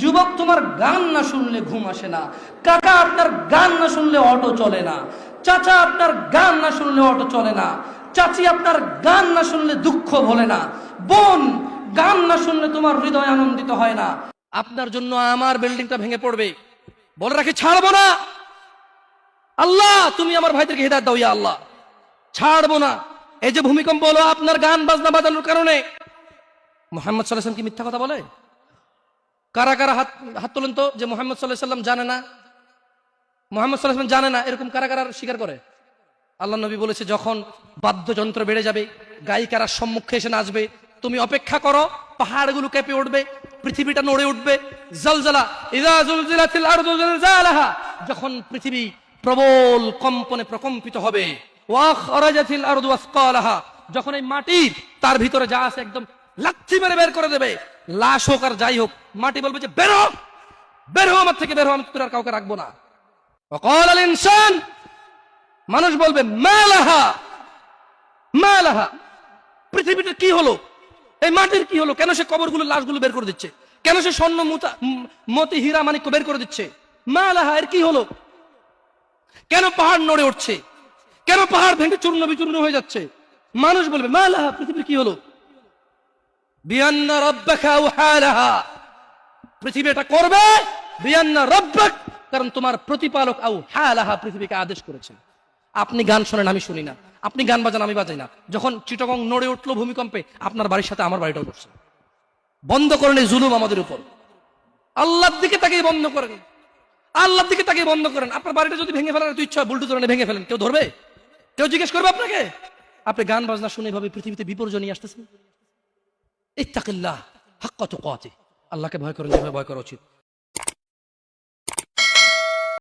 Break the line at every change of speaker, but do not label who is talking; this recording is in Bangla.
যুবক তোমার গান না শুনলে ঘুম আসে না, কাকা আপনার গান না শুনলে অটো চলে না, চাচা আপনার গান না শুনলে অটো চলে না, চাচি আপনার গান না শুনলে দুঃখ ভোলে না, বোন গান না শুনলে তোমার হৃদয় আনন্দিত হয় না। আপনার জন্য আমার বিল্ডিংটা ভেঙে পড়বে। বলে রাখি, ছাড়বো না। আল্লাহ, তুমি আমার ভাইদেরকে হেদায়ত দাও ইয়া আল্লাহ। ছাড়বো না। এই যে ভূমিকম্প হলো, আপনার গান বাজনা বাজানোর কারণে। মোহাম্মদ সাল্লাহ কি মিথ্যা কথা বলে? কারা কারা হাত হাত তোলেন তো যে মোহাম্মদ সাল্লাহ সাল্লাম জানে না? মোহাম্মদ সাল্লাহ জানে না এরকম কারা কারা স্বীকার করে? আল্লাহ নবী বলেছে, যখন বাদ্যযন্ত্র বেড়ে যাবে, গায়িকারা সম্মুখে এসে নাচবে, তুমি অপেক্ষা করো, পাহাড়গুলো কেঁপে উঠবে, পৃথিবীটা নড়ে উঠবে, জলজলা যখন পৃথিবী প্রবল কম্পনে প্রকম্পিত হবে যখন এই মাটি তার ভিতরে যা আছে একদম লাথি মেরে বের করে দেবে। লাশ হোক আর যাই হোক, মাটি বলবে যে, বের হম আমার থেকে, বেরো আমি তোর আর কাউকে রাখব না। অকল আল ইনসান, মানুষ বলবে, মালাহা মালাহা পৃথিবীটা কি হলো? এই মাটির কি হলো? কেন সে কবরগুলো, লাশগুলো বের করে দিচ্ছে? কেন সে স্বর্ণ মতি হীরা মানিক বের করে দিচ্ছে? মালাহা, এর কি হলো? কেন পাহাড় নড়ে উঠছে? কেন পাহাড় ভেঙে চূর্ণ বিচূর্ণ হয়ে যাচ্ছে? মানুষ বলবে, মালাহা, পৃথিবীর কি হলো? করবে কারণ তোমার প্রতিপালক আউ হালাহা পৃথিবীকে আদেশ করেছে আপনি গান শোনেন, আমি শুনি না। আপনি গান বাজান, আমি বাজাই না। যখন চিটগং নড়ে উঠল ভূমিকম্পে, আপনার বাড়ির সাথে আমার বাড়িটাও করছে বন্ধ করেন এই জুলুম আমাদের উপর। আল্লাহর দিকে তাকে বন্ধ করেন। আল্লাহর দিকে তাকে বন্ধ করেন। আপনার বাড়িটা যদি ভেঙে ফেলার তো ইচ্ছা বুলটু ধরে ভেঙে ফেলেন। কেউ ধরবে? কেউ জিজ্ঞেস করবে আপনাকে? আপনি গান বাজনা শুনে এভাবে পৃথিবীতে বিপর্যয় নিয়ে আসতেছেন? ইত্তাকিল্লাহ হাক্কাত আল্লাহকে ভয় করেন যেভাবে ভয় করা উচিত।